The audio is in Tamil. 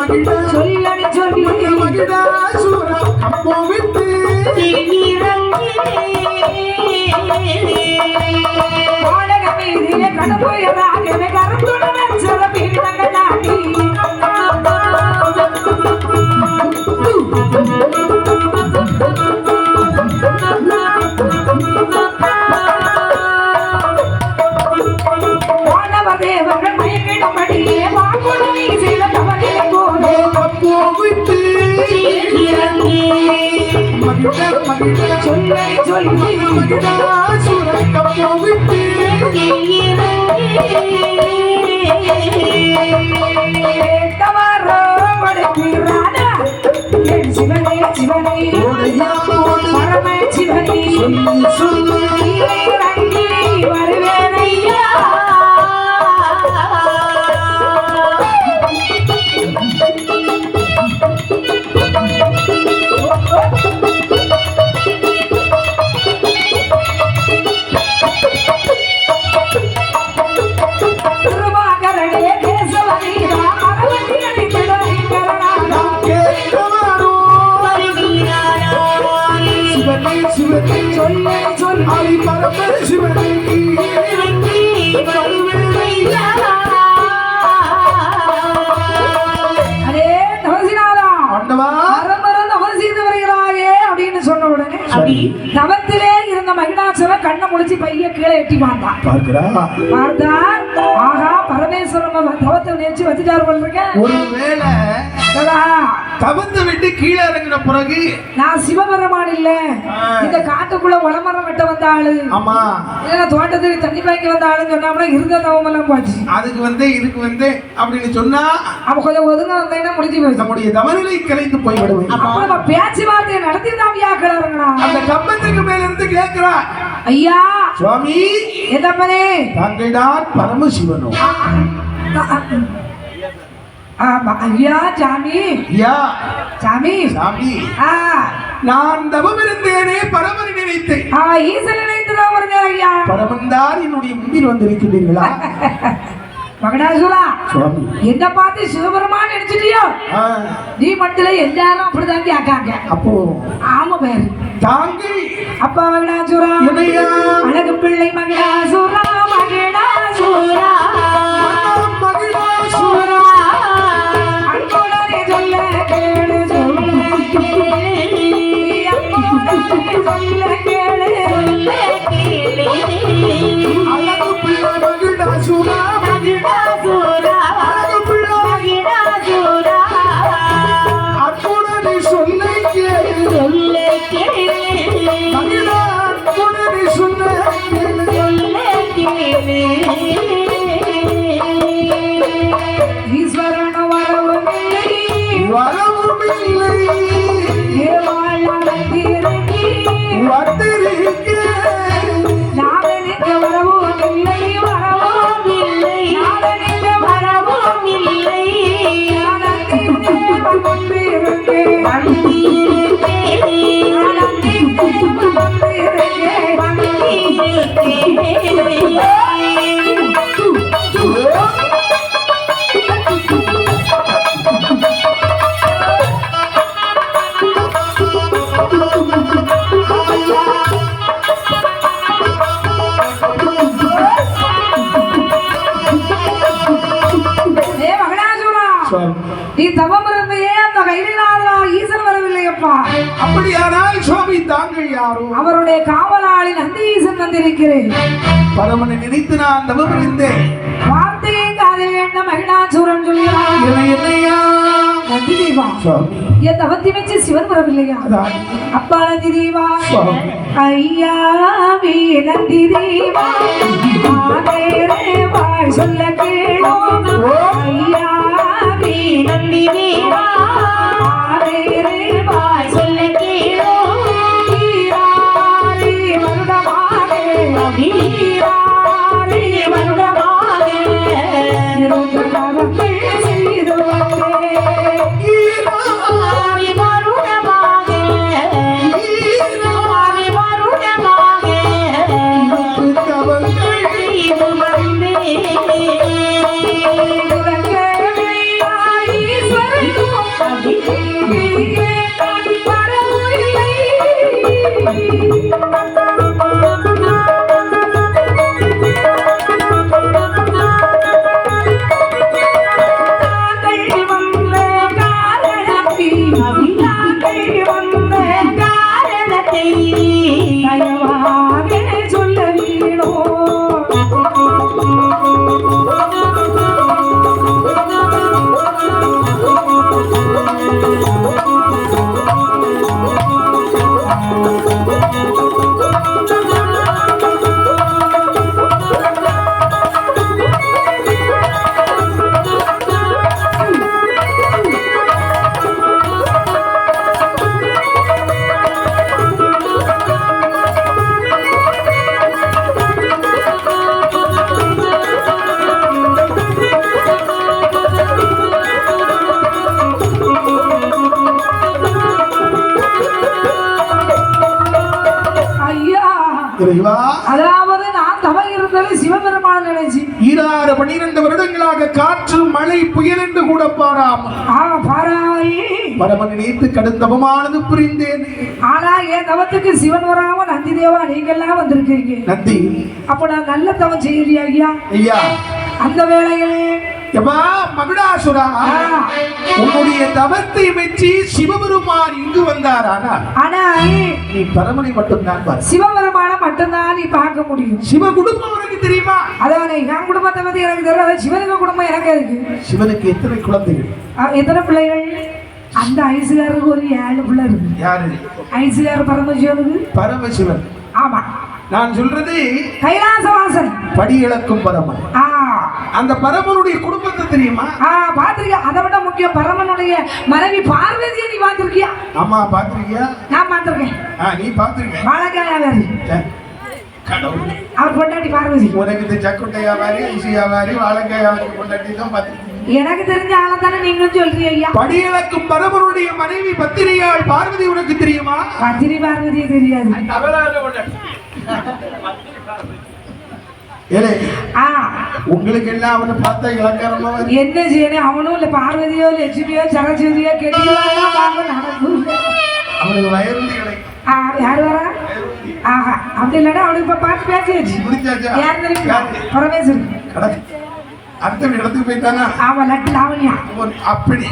மகிழ சொல்லடி சொல்லி. மகிழாசுர கம்போவிட்டு வாடகை மீதிலே கடுமையராகவே மகிழ சொல்லி மகிழாசுர கம்போவிட்டு என் சிவனே சிவனே பரம சிவனே சொல்லி கீழே எட்டி பார்த்தான் பார்க்கிறா பார்த்தா ஆஹா பரமேஸ்வரன் அவன் தவத்தை நினைச்சு வச்சுட்டாரு போல இருக்க ஒருவேளை சதா, தவத்தை விட்டு கீழே இறங்கின பிறகு நான் சிவபெருமான் இல்ல. இந்த காட்டுக்குள்ள உளமரம் வெட்ட வந்த ஆளு ஆமா இல்ல தோட்டத்துக்கு தண்ணி பாய்க்க வந்த ஆளுன்னு சொன்னாமனா இருந்த தவம் எல்லாம் போச்சு அதுக்கு வந்து இதுக்கு வந்து அப்படின்னு சொன்னா அவன் கொஞ்சம் ஒதுங்க வந்தேன்னா முடிஞ்சு போச்சு நம்முடைய தவநிலை கலைந்து போய்விடுவேன் அப்ப நம்ம பேச்சுவார்த்தையை நடத்திருந்தா வியாக்கலருங்கண்ணா அந்த கம்பத்துக்கு மேல இருந்து கேட்கிறா ஐயா! சுவாமி! எதப்பனே தாங்கள் தான் பரமசிவனும் ஐயா சாமி. ஐயா! சாமி. சாமி! ஆ. நான் தவம் இருந்தேனே பரமனை நினைத்தேன் ஆ ஈசன் நினைத்துதான் வருங்க ஐயா. பரமன் தான் என்னுடைய முன்பில் வந்திருக்கின்றீர்களா? மகனாசுரா சுவாமி. என்ன பார்த்து சிவபெருமான் நினைச்சிட்டியோ? நீ மட்டும் எல்லாரும் அப்படிதான் கேட்காங்க. அப்போ? ஆமா பேரு தாங்கள் அப்பா என்னையா? அழகு பிள்ளை மகனாசுரா. நீ தவம் இருந்தையே அந்த கைலிநாதரா ஈசன் வரவில்லையப்பா அப்படியானால் சுவாமி தாங்கள் யாரோ? அவருடைய காவலாளி நந்தி ஈசன் வந்திருக்கிறேன். பரமனை நினைத்து நான் தவம் இருந்தேன். வார்த்தையை காதில் என்ன மகிழாசுரன் சொல்கிறான் என என்னையா? நந்தி தேவா. என் தவத்தி வச்சு சிவன் வரவில்லையா? அப்பா நந்தி தேவா. ஐயா நந்தி தேவா. சொல்ல கேளோ. அதாவது நான் தவறு இருந்தது சிவபெருமான நினைச்சு. ஈராறு பன்னிரண்டு வருடங்களாக காற்று மழை புயல் என்று கூட பாராமல். ஆ பாராயி. பரமன் நினைத்து கடும் தவமானது புரிந்தேன். ஆனா என் தவத்துக்கு சிவன் வராம நந்தி தேவா நீங்கெல்லாம் வந்திருக்கீங்க. நந்தி. அப்ப நான் நல்ல தவம் செய்யலையா ஐயா. ஐயா அந்த வேளையில். எப்பா மகுடாசுரா? உன்னுடைய தவத்தை மெச்சி சிவபெருமான் இங்கு வந்தார் ஆனால் ஆனா நீ பரமனை மட்டும்தான் பார் சிவபெருமான மட்டும்தான் நீ பார்க்க முடியும். சிவ குடும்பம் உனக்கு தெரியுமா? அதான் என் குடும்பத்தை பத்தி எனக்கு தெரியாது சிவனுக்கு குடும்பம் எனக்கு இருக்கு சிவனுக்கு எத்தனை குழந்தைகள்? எத்தனை பிள்ளைகள்? அந்த ஐசுகாருக்கு ஒரு ஏழு பிள்ளை இருக்கு. யாரு? ஐசுகார் பரமசிவனுக்கு? பரமசிவன். ஆமா. நான் சொல்றது கைலாசவாசன். படி இழக்கும் பரமன் அந்த பரமனுடைய குடும்பத்தை தெரியுமா? ஆ பாத்திருக்கியா? அதை விட முக்கியம் பரமனுடைய மனைவி பார்வதியை நீ பார்த்திருக்கியா? ஆமா பாத்திருக்கியா நான் பார்த்திருக்கேன். ஆ நீ பாத்திருக்க வாழைக்காயா வேறு. கடவுள். அவர் பொண்டாட்டி பார்வதி. உனக்கு இந்த சக்குட்டை வியாபாரி ஐசி வியாபாரி வாழைக்காய் வியாபாரி கொண்டாட்டி தான் பார்த்திருக்கீங்க எனக்கு தெரிஞ்ச ஆளை தானே நீங்களும் சொல்றீங்க ஐயா? படி இழக்கும் பரமனுடைய மனைவி பத்திரியாள் பார்வதி உனக்கு தெரியுமா? பத்திரி பார்வதி தெரியாது. ஆ உங்களுக்கு எல்லாம் அவனை பார்த்தா இலக்காரமா. என்ன செய்யணும்? அவனும் இல்ல பார்வதியோ லட்சுமியோ சரஸ்வதியோ கெட்டியோ அவனுக்கு வயருந்து யார் வரா? ஆஹா அப்படி இல்லைன்னா அவனுக்கு இப்ப பார்த்து பேசியாச்சு. யார் தெரியுமா? பரமேஸ்வரன். அடுத்த இடத்துக்கு போயிட்டானா? ஆமா லட்டு லாவண்யா. அப்படி.